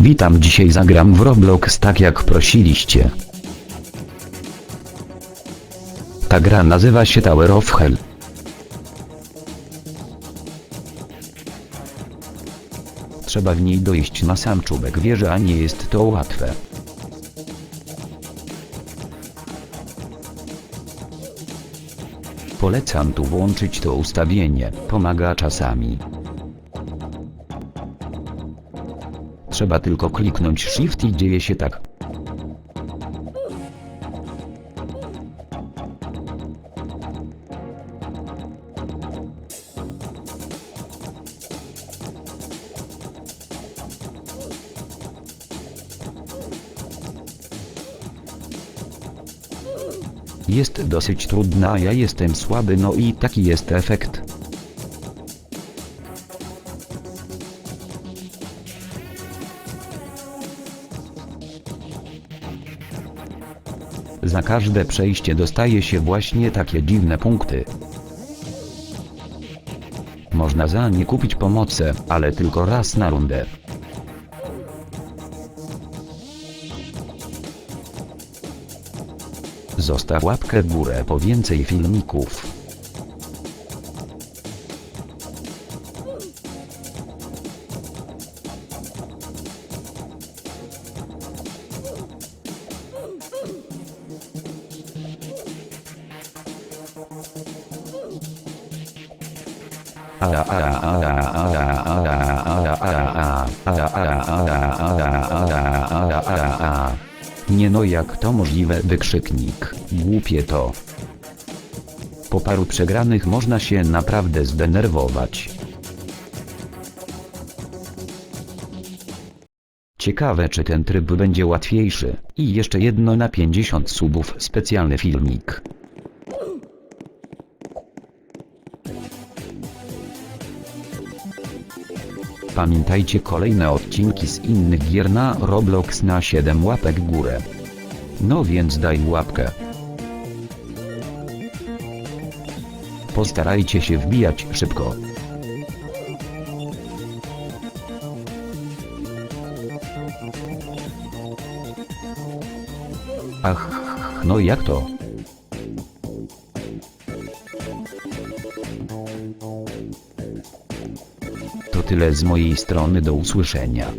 Witam dzisiaj zagram w Roblox tak jak prosiliście. Ta gra nazywa się Tower of Hell. Trzeba w niej dojść na sam czubek wieży, a nie jest to łatwe. Polecam tu włączyć to ustawienie, pomaga czasami. Trzeba tylko kliknąć Shift i dzieje się tak. Jest dosyć trudna, ja jestem słaby, no i taki jest efekt. Za każde przejście dostaje się właśnie takie dziwne punkty. Można za nie kupić pomoce, ale tylko raz na rundę. Zostaw łapkę w górę po więcej filmików. Nie no jak to możliwe wykrzyknik, głupie to. Po paru przegranych można się naprawdę zdenerwować. Ciekawe czy ten tryb będzie łatwiejszy. I jeszcze jedno na 50 subów specjalny filmik. Pamiętajcie kolejne odcinki z innych gier na Roblox na 7 łapek górę. No więc daj łapkę. Postarajcie się wbijać szybko. Ach, no jak to? To tyle z mojej strony do usłyszenia.